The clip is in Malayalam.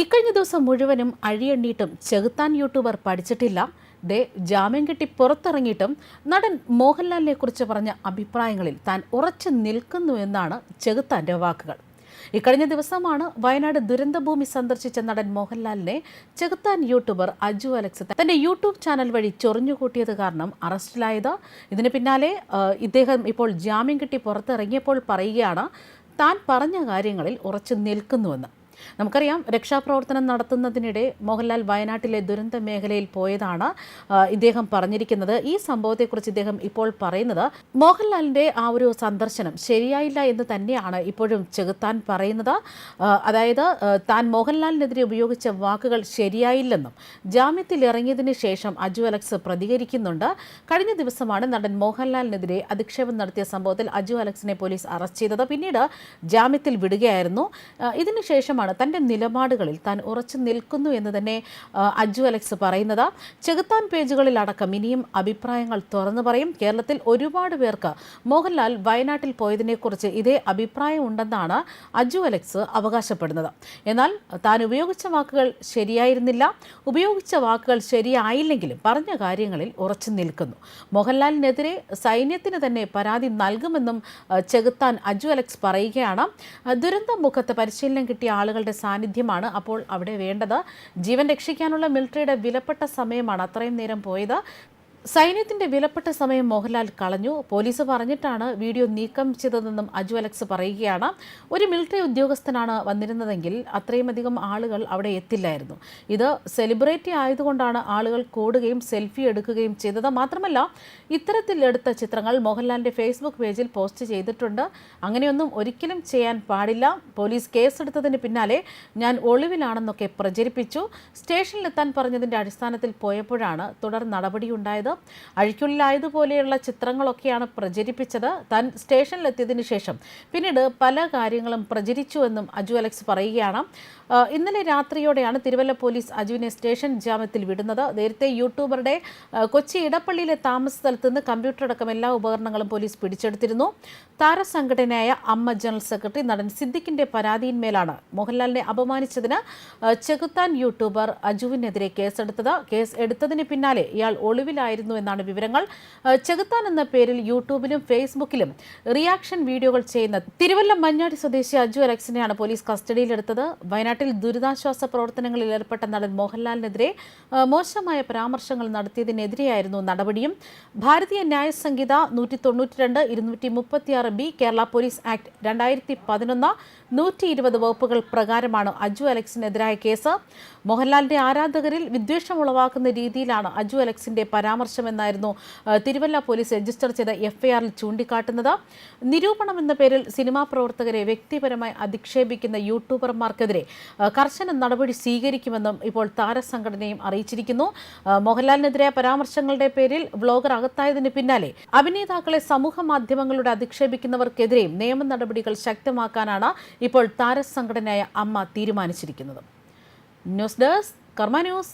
ഇക്കഴിഞ്ഞ ദിവസം മുഴുവനും അഴിയെണ്ണീട്ടും ചെകുത്താൻ യൂട്യൂബർ പഠിച്ചിട്ടില്ല. ദേ ജാമ്യം കിട്ടി പുറത്തിറങ്ങിയിട്ടും നടൻ മോഹൻലാലിനെ കുറിച്ച് പറഞ്ഞ അഭിപ്രായങ്ങളിൽ താൻ ഉറച്ചു നിൽക്കുന്നു എന്നാണ് ചെകുത്താന്റെ വാക്കുകൾ. ഇക്കഴിഞ്ഞ ദിവസമാണ് വയനാട് ദുരന്തഭൂമി സന്ദർശിച്ച നടൻ മോഹൻലാലിനെ ചെകുത്താൻ യൂട്യൂബർ അജു അലക്സ് തന്റെ യൂട്യൂബ് ചാനൽ വഴി ചൊറിഞ്ഞുകൂട്ടിയത് കാരണം അറസ്റ്റിലായത്. ഇതിന് പിന്നാലെ ഇദ്ദേഹം ഇപ്പോൾ ജാമ്യം കിട്ടി പുറത്തിറങ്ങിയപ്പോൾ പറയുകയാണ് താൻ പറഞ്ഞ കാര്യങ്ങളിൽ ഉറച്ചു നിൽക്കുന്നുവെന്ന്. നമുക്കറിയാം രക്ഷാപ്രവർത്തനം നടത്തുന്നതിനിടെ മോഹൻലാൽ വയനാട്ടിലെ ദുരന്ത മേഖലയിൽ പോയതാണ് ഇദ്ദേഹം പറഞ്ഞിരിക്കുന്നത്. ഈ സംഭവത്തെക്കുറിച്ച് ഇദ്ദേഹം ഇപ്പോൾ പറയുന്നത് മോഹൻലാലിന്റെ ആ ഒരു സന്ദർശനം ശരിയായില്ല എന്ന് തന്നെയാണ് ഇപ്പോഴും ചെകുത്താൻ പറയുന്നത്. അതായത് താൻ മോഹൻലാലിനെതിരെ ഉപയോഗിച്ച വാക്കുകൾ ശരിയായില്ലെന്നും ജാമ്യത്തിൽ ഇറങ്ങിയതിന് ശേഷം അജു അലക്സ് പ്രതികരിക്കുന്നുണ്ട്. കഴിഞ്ഞ ദിവസമാണ് നടൻ മോഹൻലാലിനെതിരെ അധിക്ഷേപം നടത്തിയ സംഭവത്തിൽ അജു അലക്സിനെ പോലീസ് അറസ്റ്റ് ചെയ്തത്. പിന്നീട് ജാമ്യത്തിൽ വിടുകയായിരുന്നു. ആ, ഇതിനുശേഷമാണ് തന്റെ നിലപാടുകളിൽ താൻ ഉറച്ചു നിൽക്കുന്നു എന്ന് തന്നെ അജു അലക്സ് പറയുന്നത്. ചെകുത്താൻ പേജുകളിലടക്കം ഇനിയും അഭിപ്രായങ്ങൾ തുറന്നു പറയും. കേരളത്തിൽ ഒരുപാട് പേർക്ക് മോഹൻലാൽ വയനാട്ടിൽ പോയതിനെക്കുറിച്ച് ഇതേ അഭിപ്രായം ഉണ്ടെന്നാണ് അജു അലക്സ് അവകാശപ്പെടുന്നത്. എന്നാൽ താൻ ഉപയോഗിച്ച വാക്കുകൾ ശരിയായിരുന്നില്ല. ഉപയോഗിച്ച വാക്കുകൾ ശരിയായില്ലെങ്കിലും പറഞ്ഞ കാര്യങ്ങളിൽ ഉറച്ചു നിൽക്കുന്നു. മോഹൻലാലിനെതിരെ സൈന്യത്തിന് തന്നെ പരാതി നൽകുമെന്നും ചെകുത്താൻ അജു അലക്സ് പറയുകയാണ്. ആ, ദുരന്ത മുഖത്ത് പരിശീലനം കിട്ടിയ ആളുകളുടെ സാന്നിധ്യമാണ് അപ്പോൾ അവിടെ വേണ്ടത്. ജീവൻ രക്ഷിക്കാനുള്ള മിലിറ്ററിയുടെ വിലപ്പെട്ട സമയമാണ് അത്രയും നേരം പോയത്. സൈന്യത്തിന്റെ വിലപ്പെട്ട സമയം മോഹൻലാൽ കളഞ്ഞു. പോലീസ് പറഞ്ഞിട്ടാണ് വീഡിയോ നീക്കം ചെയ്തതെന്നും അജു അലക്സ് പറയുകയാണ്. ഒരു മിലിറ്ററി ഉദ്യോഗസ്ഥനാണ് വന്നിരുന്നതെങ്കിൽ അത്രയുമധികം ആളുകൾ അവിടെ എത്തില്ലായിരുന്നു. ഇത് സെലിബ്രിറ്റി ആയതുകൊണ്ടാണ് ആളുകൾ കൂടുകയും സെൽഫി എടുക്കുകയും ചെയ്തത്. മാത്രമല്ല ഇത്തരത്തിൽ എടുത്ത ചിത്രങ്ങൾ മോഹൻലാലിന്റെ ഫേസ്ബുക്ക് പേജിൽ പോസ്റ്റ് ചെയ്തിട്ടുണ്ട്. അങ്ങനെയൊന്നും ഒരിക്കലും ചെയ്യാൻ പാടില്ല. പോലീസ് കേസെടുത്തതിന് പിന്നാലെ ഞാൻ ഒളിവിലാണെന്നൊക്കെ പ്രചരിപ്പിച്ചു. സ്റ്റേഷനിലെത്താൻ പറഞ്ഞതിന്റെ അടിസ്ഥാനത്തിൽ പോയപ്പോഴാണ് തുടർ നടപടിയുണ്ടായത്. അഴിക്കുള്ളിലായതുപോലെയുള്ള ചിത്രങ്ങളൊക്കെയാണ് പ്രചരിപ്പിച്ചത്. താൻ സ്റ്റേഷനിലെത്തിയതിനു ശേഷം പിന്നീട് പല കാര്യങ്ങളും പ്രചരിച്ചുവെന്നും അജു അലക്സ് പറയുകയാണ്. ഇന്നലെ രാത്രിയോടെയാണ് തിരുവല്ല പോലീസ് അജുവിനെ സ്റ്റേഷൻ ജാമ്യത്തിൽ വിടുന്നത്. നേരത്തെ യൂട്യൂബറുടെ കൊച്ചി ഇടപ്പള്ളിയിലെ താമസ സ്ഥലത്ത് നിന്ന് കമ്പ്യൂട്ടർ അടക്കം എല്ലാ ഉപകരണങ്ങളും പോലീസ് പിടിച്ചെടുത്തിരുന്നു. താരസംഘടനയായ അമ്മ ജനറൽ സെക്രട്ടറി നടൻ സിദ്ദിഖിന്റെ പരാതിയിന്മേലാണ് മോഹൻലാലിനെ അപമാനിച്ചതിന് ചെകുത്താൻ യൂട്യൂബർ അജുവിനെതിരെ കേസെടുത്തത്. കേസ് എടുത്തതിന് പിന്നാലെ ഇയാൾ ഒളിവിലായിരുന്നു എന്നാണ് വിവരങ്ങൾ. ചെകുത്താൻ എന്ന പേരിൽ യൂട്യൂബിലും ഫേസ്ബുക്കിലും റിയാക്ഷൻ വീഡിയോകൾ ചെയ്യുന്ന തിരുവല്ല മഞ്ഞാടി സ്വദേശി അജു അലക്സിനെയാണ് പോലീസ് കസ്റ്റഡിയിലെടുത്തത്. വയനാട്ടിൽ ദുരിതാശ്വാസ പ്രവർത്തനങ്ങളിൽ ഏർപ്പെട്ട നടൻ മോഹൻലാലിനെതിരെ മോശമായ പരാമർശങ്ങൾ നടത്തിയതിനെതിരെയായിരുന്നു നടപടിയും. ഭാരതീയ ന്യായ സംഹിത നൂറ്റി തൊണ്ണൂറ്റി രണ്ട് ഇരുന്നൂറ്റി മുപ്പത്തിയാറ് ബി കേരള പോലീസ് ആക്ട് രണ്ടായിരത്തി പതിനൊന്ന് നൂറ്റി ഇരുപത് വകുപ്പുകൾ പ്രകാരമാണ് അജു അലക്സിനെതിരായ കേസ്. മോഹൻലാലിന്റെ ആരാധകരിൽ വിദ്വേഷം ഉളവാക്കുന്ന രീതിയിലാണ് അജു അലക്സിന്റെ പരാമർശമെന്നായിരുന്നു ആ, തിരുവല്ല പോലീസ് രജിസ്റ്റർ ചെയ്ത എഫ്ഐആറിൽ ചൂണ്ടിക്കാട്ടുന്നത്. നിരൂപണം എന്ന പേരിൽ സിനിമാ പ്രവർത്തകരെ വ്യക്തിപരമായി അധിക്ഷേപിക്കുന്ന യൂട്യൂബർമാർക്കെതിരെ കർശന നടപടി സ്വീകരിക്കുമെന്നും ഇപ്പോൾ താരസംഘടനയും അറിയിച്ചിരിക്കുന്നു. മോഹൻലാലിനെതിരായ പരാമർശങ്ങളുടെ പേരിൽ വ്ളോഗർ അകത്തായതിന് പിന്നാലെ അഭിനേതാക്കളെ സമൂഹ മാധ്യമങ്ങളുടെ അധിക്ഷേപിക്കുന്നവർക്കെതിരെയും നിയമ നടപടികൾ ശക്തമാക്കാനാണ് ഇപ്പോൾ താരസംഘടനയായ അമ്മ തീരുമാനിച്ചിരിക്കുന്നത്. News desk Karma news.